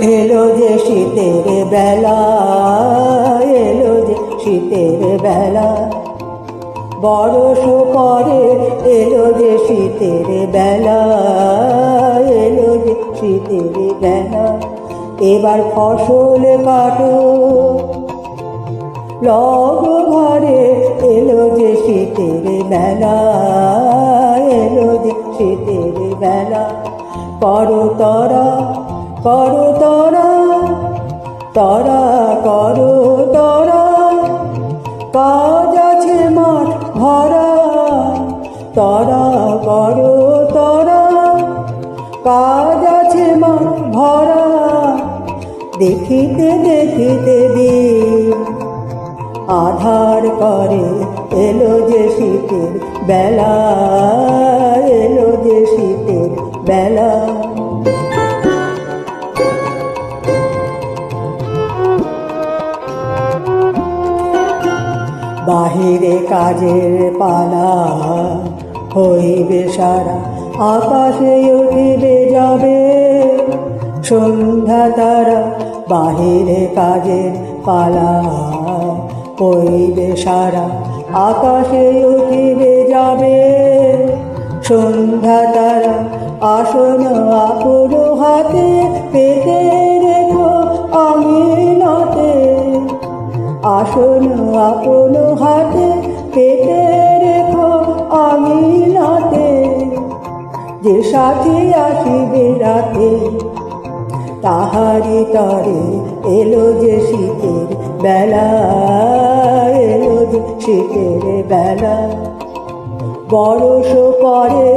যে শীতের বেলা, এলো যে শীতের বেলা। বরস পরে এলো যে শীতের বেলা, এলো যে শীতের বেলা। এবার ফসল কাটো, লগ ঘরে এলো যে শীতের বেলা, এলো যে শীতের বেলা। করো তরা করো তরা তরা করো তরা। কাজ আছে মাঠ ভরা, তরা করো তরা। কাজ আছে মাঠ ভরা, দেখিতে দেখিতে দিন। আধার করে এলো যে শীতের বেলা, এলো যে শীতের বেলা। বাহিরে কাজের পালা হইবে সারা, আকাশে উঠিবে যাবে। সন্ধ্যা তারা বাহিরে কাজের পালা হইবে সারা, আকাশে উঠিবে যাবে। সন্ধ্যা তারা আসন আপন আসন আপন হাতে পেতে রেখো আঙিনাতে যে সাথী আসিবে রাতে তাহারি তরে এলো যে শীতের বেলা, এলো যে শীতের বেলা। বরস পরে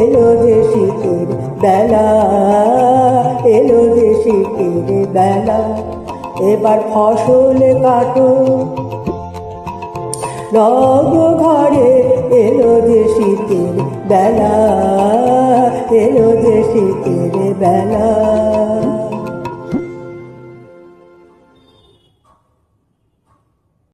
এলো যে শীতের বেলা, এলো যে শীতের বেলা। এবার ফসল কাটো। রব ঘরে এলো যে শীতের বেলা এলো যে শীতের বেলা।